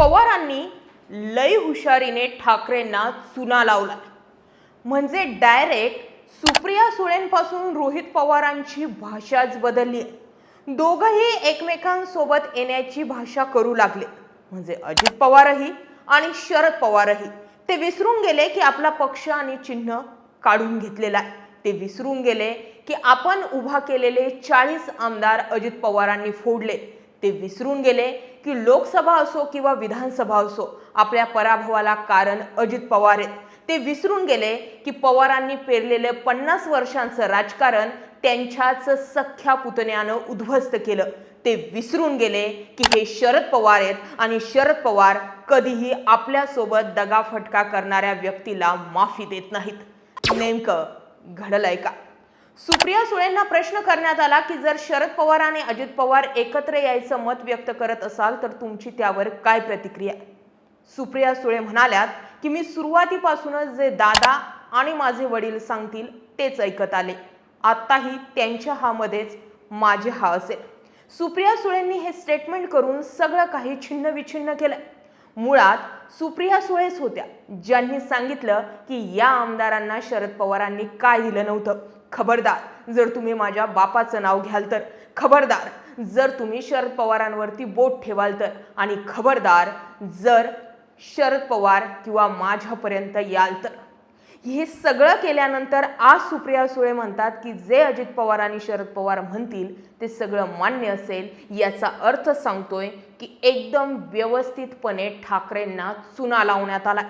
पवारांनी लई हुशारीने ठाकरेंना चुना लावला. म्हणजे डायरेक्ट सुप्रिया सुळेंपासून रोहित पवारांची भाषाच बदलली. आहे दोघंही एकमेकांसोबत येण्याची भाषा करू लागले. म्हणजे अजित पवारही आणि शरद पवारही. ते विसरून गेले की आपला पक्ष आणि चिन्ह काढून घेतलेला आहे. ते विसरून गेले की आपण उभा केलेले चाळीस आमदार अजित पवारांनी फोडले. ते विसरून गेले की लोकसभा असो किंवा विधानसभा असो आपल्या पराभवाला कारण अजित पवार आहेत. ते विसरून गेले की पवारांनी पेरलेलं पन्नास वर्षांचं राजकारण त्यांच्याच सख्या पुतण्यानं उद्ध्वस्त केलं. ते विसरून गेले की हे शरद पवार आहेत आणि शरद पवार कधीही आपल्यासोबत दगाफटका करणाऱ्या व्यक्तीला माफी देत नाहीत. नेमकं घडलंय का? सुप्रिया सुळेंना प्रश्न करण्यात आला की जर शरद पवार आणि अजित पवार एकत्र यायचं मत व्यक्त करत असाल तर तुमची त्यावर काय प्रतिक्रिया? सुप्रिया सुळे म्हणाल्यात की मी सुरुवातीपासूनच जे दादा आणि माझे वडील सांगतील तेच ऐकत आले. आत्ताही त्यांच्या हामध्येच माझे हा असेल. सुप्रिया सुळेंनी हे स्टेटमेंट करून सगळं काही छिन्न विछिन्न केलं. मुळात सुप्रिया सुळेच होत्या ज्यांनी सांगितलं की या आमदारांना शरद पवारांनी काय दिलं नव्हतं. खबरदार जर तुम्ही माझ्या बापाचं नाव घ्याल तर. खबरदार जर तुम्ही शरद पवारांवरती बोट ठेवाल तर. आणि खबरदार जर शरद पवार किंवा माझ्यापर्यंत याल तर. हे सगळं केल्यानंतर आज सुप्रिया सुळे म्हणतात की जे अजित पवार आणि शरद पवार म्हणतील ते सगळं मान्य असेल. याचा अर्थ सांगतोय की एकदम व्यवस्थितपणे ठाकरेंना चुना लावण्यात आला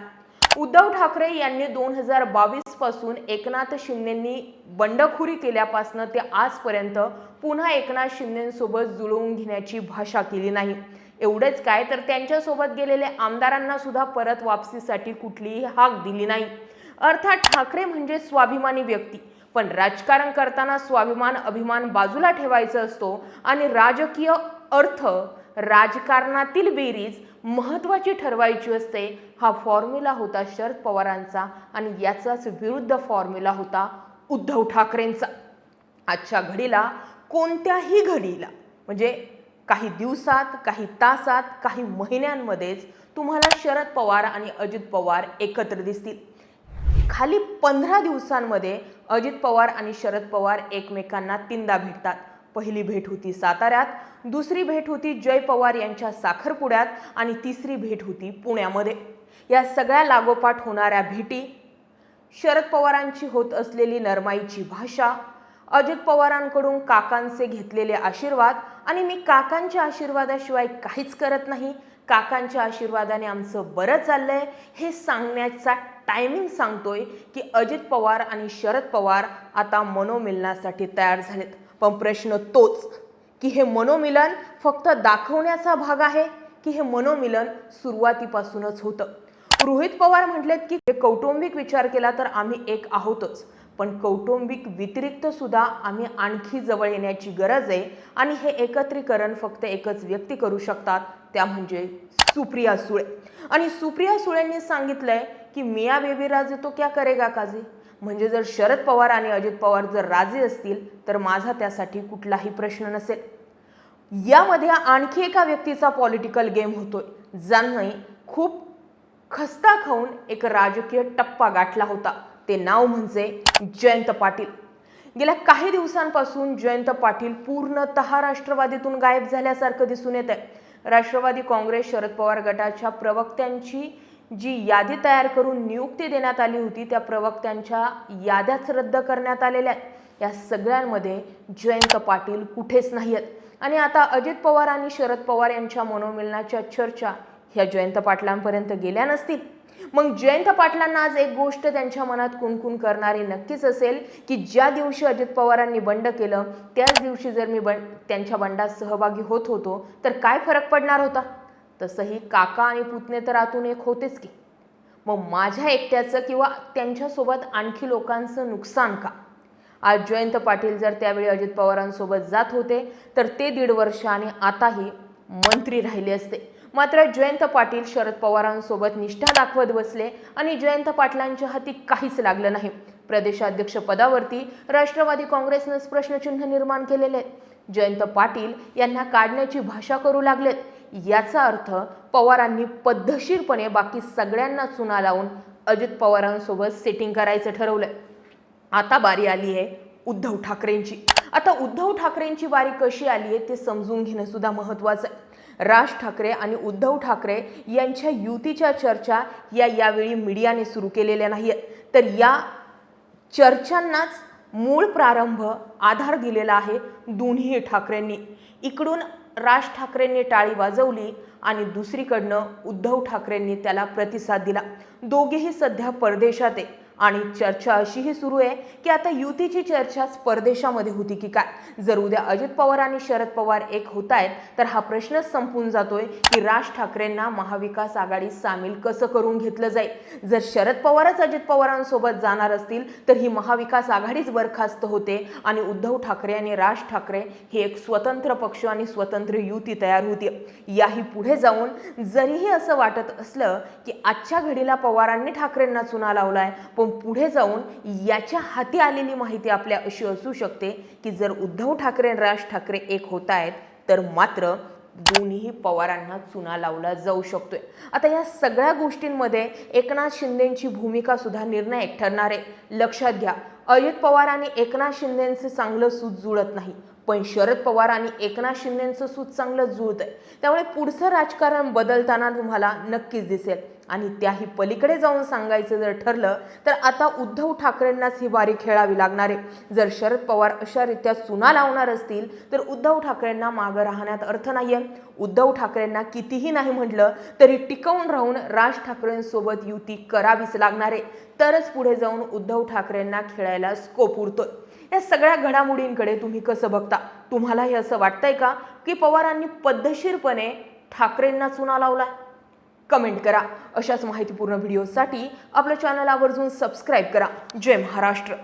उद्धव ठाकरे यांनी दोन हजार बावीसपासून एकनाथ शिंदेंनी बंडखोरी केल्यापासून ते आजपर्यंत पुन्हा एकनाथ शिंदेसोबत जुळवून घेण्याची भाषा केली नाही. एवढेच काय तर त्यांच्यासोबत गेलेले आमदारांना सुद्धा परत वापसीसाठी कुठलीही हाक दिली नाही. अर्थात ठाकरे म्हणजे स्वाभिमानी व्यक्ती. पण राजकारण करताना स्वाभिमान अभिमान बाजूला ठेवायचा असतो आणि राजकीय अर्थ राजकारणातील बेरीज महत्त्वाची ठरवायची असते हा फॉर्म्युला होता शरद पवारांचा आणि याचाच विरुद्ध फॉर्म्युला होता उद्धव ठाकरेंचा. आजच्या घडीला कोणत्याही घडीला म्हणजे काही दिवसात काही तासात काही महिन्यांमध्येच तुम्हाला शरद पवार आणि अजित पवार एकत्र दिसतील. खाली पंधरा दिवसांमध्ये अजित पवार आणि शरद पवार एकमेकांना तीनदा भेटतात. पहिली भेट होती साताऱ्यात दुसरी भेट होती जय पवार यांच्या साखरपुड्यात आणि तिसरी भेट होती पुण्यामध्ये. या सगळ्या लागोपाठ होणाऱ्या भेटी शरद पवारांची होत असलेली नरमाईची भाषा अजित पवारांकडून काकांचे घेतलेले आशीर्वाद आणि मी काकांच्या आशीर्वादाशिवाय काहीच करत नाही. काकांच्या आशीर्वादाने आमचं बरं चाललंय हे सांगण्याचा टायमिंग सांगतोय की अजित पवार आणि शरद पवार आता मनोमिलनासाठी तयार झालेत. पण प्रश्न तोच की हे मनोमिलन फक्त दाखवण्याचा भाग आहे की हे मनोमिलन सुरुवातीपासूनच होतं? रोहित पवार म्हटलेत की कौटुंबिक विचार केला तर आम्ही एक आहोतच. पण कौटुंबिक व्यतिरिक्त सुद्धा आम्ही आणखी जवळ येण्याची गरज आहे आणि हे एकत्रीकरण फक्त एकच व्यक्ती करू शकतात त्या म्हणजे सुप्रिया सुळे. आणि सुप्रिया सुळेंनी सांगितलंय की मिया बेबी राजे तो क्या करेगा काजी? म्हणजे जर शरद पवार आणि अजित पवार जर राजे असतील तर माझा त्यासाठी कुठलाही प्रश्न नसेल. यामध्ये आणखी एका व्यक्तीचा पॉलिटिकल गेम होतोय ज्यांनी खूप खस्ता खाऊन एक राजकीय टप्पा गाठला होता. ते नाव म्हणजे जयंत पाटील. गेल्या काही दिवसांपासून जयंत पाटील पूर्णतः राष्ट्रवादीतून गायब झाल्यासारखं दिसून येत आहे राष्ट्रवादी काँग्रेस शरद पवार गटाच्या प्रवक्त्यांची जी यादी तयार करून नियुक्ती देण्यात आली होती त्या प्रवक्त्यांच्या याद्याच रद्द करण्यात आलेल्या आहेत. या सगळ्यांमध्ये जयंत पाटील कुठेच नाही आहेत आणि आता अजित पवार आणि शरद पवार यांच्या मनोमिलनाच्या चर्चा ह्या जयंत पाटलांपर्यंत गेल्या नसतील. मग जयंत पाटलांना आज एक गोष्ट त्यांच्या मनात कुणकुण करणारी नक्कीच असेल की ज्या दिवशी अजित पवारांनी बंड केलं त्याच दिवशी जर मी बं त्यांच्या बंडात सहभागी होत होतो तर काय फरक पडणार होता? तसंही काका आणि पुतणे तर आतून एक होतेच की. मग माझ्या एकट्याचं किंवा त्यांच्यासोबत आणखी लोकांचं नुकसान का? आज जयंत पाटील जर त्यावेळी अजित पवारांसोबत जात होते तर ते दीड वर्ष आणि आताही मंत्री राहिले असते. मात्र जयंत पाटील शरद पवारांसोबत निष्ठा दाखवत बसले आणि जयंत पाटलांच्या हाती काहीच लागलं नाही. प्रदेशाध्यक्ष पदावरती राष्ट्रवादी काँग्रेसनंच प्रश्नचिन्ह निर्माण केलेले आहे जयंत पाटील यांना काढण्याची भाषा करू लागलेत. याचा अर्थ पवारांनी पद्धतशीरपणे बाकी सगळ्यांना चुना लावून अजित पवारांसोबत सेटिंग करायचं ठरवलंय. आता बारी आली आहे उद्धव ठाकरेंची. आता उद्धव ठाकरेंची बारी कशी आली आहे ते समजून घेणं सुद्धा महत्त्वाचं आहे. राज ठाकरे आणि उद्धव ठाकरे यांच्या युतीच्या चर्चा या यावेळी मीडियाने सुरू केलेल्या नाही आहेत तर या चर्चांनाच मूळ प्रारंभ आधार दिलेला आहे दोन्ही ठाकरेंनी. इकडून राज ठाकरेंनी टाळी वाजवली आणि दुसरीकडनं उद्धव ठाकरेंनी त्याला प्रतिसाद दिला. दोघेही सध्या परदेशात आहे. आणि चर्चा अशीही सुरू आहे की आता युतीची चर्चा परदेशामध्ये होती की काय? जर उद्या अजित पवार आणि शरद पवार एक होत आहेत तर हा प्रश्नच संपून जातोय की राज ठाकरेंना महाविकास आघाडीत सामील कसं करून घेतलं जाईल? जर शरद पवारच अजित पवारांसोबत जाणार असतील तर ही महाविकास आघाडीच बरखास्त होते आणि उद्धव ठाकरे आणि राज ठाकरे हे एक स्वतंत्र पक्ष आणि स्वतंत्र युती तयार होती. याही पुढे जाऊन जरीही असं वाटत असलं की आजच्या घडीला पवारांनी ठाकरेंना चुना लावलाय पण पुढे जाऊन याच्या हाती आलेली माहिती आपल्या अशी असू शकते की जर उद्धव ठाकरे आणि राज ठाकरे एक होत आहेत तर मात्र दोन्ही पवारांना चुना लावला जाऊ शकतोय. आता या सगळ्या गोष्टींमध्ये एकनाथ शिंदेंची भूमिका सुद्धा निर्णायक ठरणार आहे. लक्षात घ्या अजित पवार आणि एकनाथ शिंदेंचं चांगलं सूत जुळत नाही. पण शरद पवार आणि एकनाथ शिंदेचं सूत चांगलं जुळत आहे त्यामुळे पुढचं राजकारण बदलताना तुम्हाला नक्कीच दिसेल. आणि त्याही पलीकडे जाऊन सांगायचं जर ठरलं तर आता उद्धव ठाकरेंनाच ही बारी खेळावी लागणार आहे. जर शरद पवार अशा रीत्या चुना लावणार असतील तर उद्धव ठाकरेंना मागं राहण्यात अर्थ नाही आहे उद्धव ठाकरेंना कितीही नाही म्हटलं तरी टिकवून राहून राज ठाकरेंसोबत युती करावीच लागणार आहे. तरच पुढे जाऊन उद्धव ठाकरेंना खेळायला स्कोप उरतोय. या सगळ्या घडामोडींकडे तुम्ही कसं बघता? तुम्हालाही असं वाटतंय का की पवारांनी पद्धतशीरपणे ठाकरेंना चुना लावला कमेंट करा. अशाच माहितीपूर्ण व्हिडिओसाठी आपलं चॅनल आवर्जून सबस्क्राईब करा. जय महाराष्ट्र.